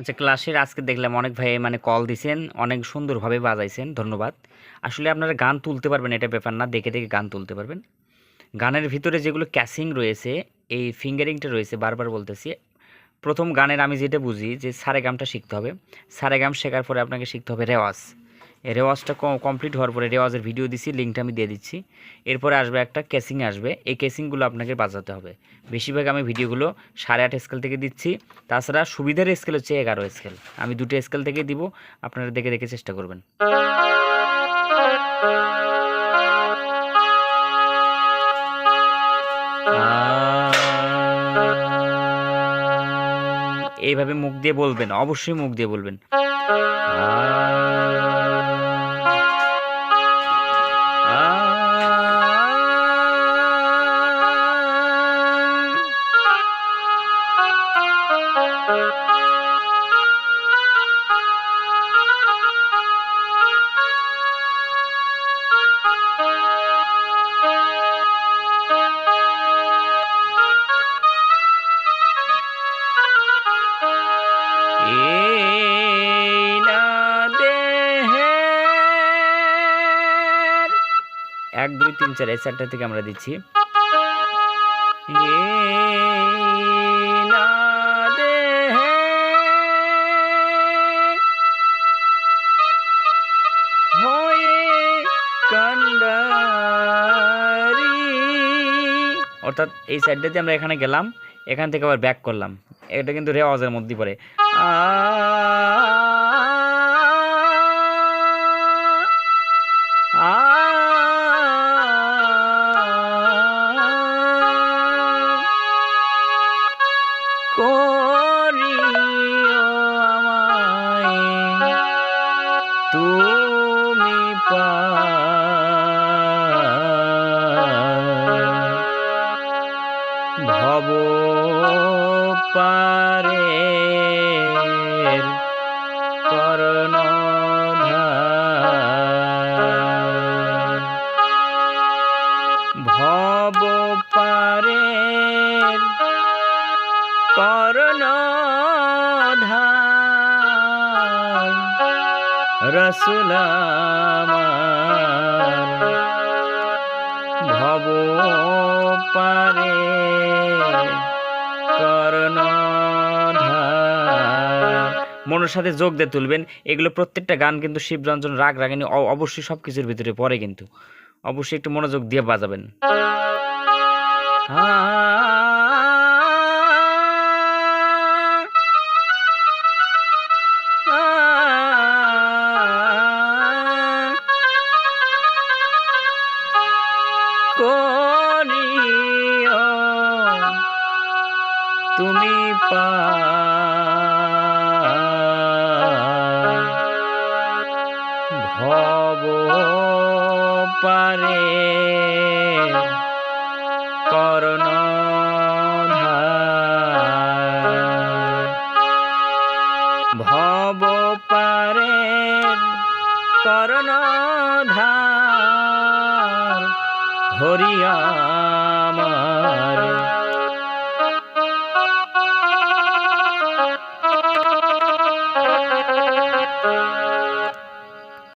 আচ্ছা ক্লাসের আজকে দেখলাম অনেক ভাই মানে কল দিছেন, অনেক সুন্দরভাবে বাজাইছেন, ধন্যবাদ। আসলে আপনারা গান তুলতে পারবেন, এটা ব্যাপার না, দেখে দেখে গান তুলতে পারবেন। গানের ভিতরে যেগুলো ক্যাসিং রয়েছে, এই ফিঙ্গারিংটা রয়েছে, বারবার বলতেছি। প্রথম গানের আমি যেটা বুঝি যে সারে গামটা শিখতে হবে। সারে গাম শেখার পরে আপনাকে শিখতে হবে রেওয়াজ। রেওয়াজটা কমপ্লিট হওয়ার পরে রেওয়াজের ভিডিও দিচ্ছি লিঙ্কটা আমি দিয়ে দিচ্ছি। এরপরে আসবে একটা কেসিং আসবে। এই কেসিংগুলো আপনাকে বাজাতে হবে। বেশিরভাগ আমি ভিডিওগুলো সাড়ে আট স্কেল থেকে দিচ্ছি। তাছাড়া সুবিধার স্কেল হচ্ছে এগারো স্কেল আমি দুটো স্কেল থেকে দিব। আপনারা দেখে দেখে চেষ্টা করবেন। এইভাবে মুখ দিয়ে বলবেন। অবশ্যই মুখ দিয়ে বলবেন। এক দুই তিন চার এই চারটা থেকে আমরা দিচ্ছি। অর্থাৎ এই সাইডটাতে আমরা এখানে গেলাম এখান থেকে আবার ব্যাক করলাম এটা কিন্তু রেওয়াজের মধ্যে পড়ে আ ভব পারে। কর্ণধার ভব পারে। কর্ণধার রসুল আমার ভব পারে মনের সাথে যোগ দিয়ে তুলবেন, এগুলো প্রত্যেকটা গান কিন্তু শিবরঞ্জন রাগ, রাগিনী অবশ্যই সব কিছুর ভিতরে পড়ে কিন্তু। অবশ্যই একটু মনোযোগ দিয়ে বাজাবেন। করিও। তুমি পার ভব পারে। কর্ণধার ভব পারে। কর্ণধার হরিয়ামার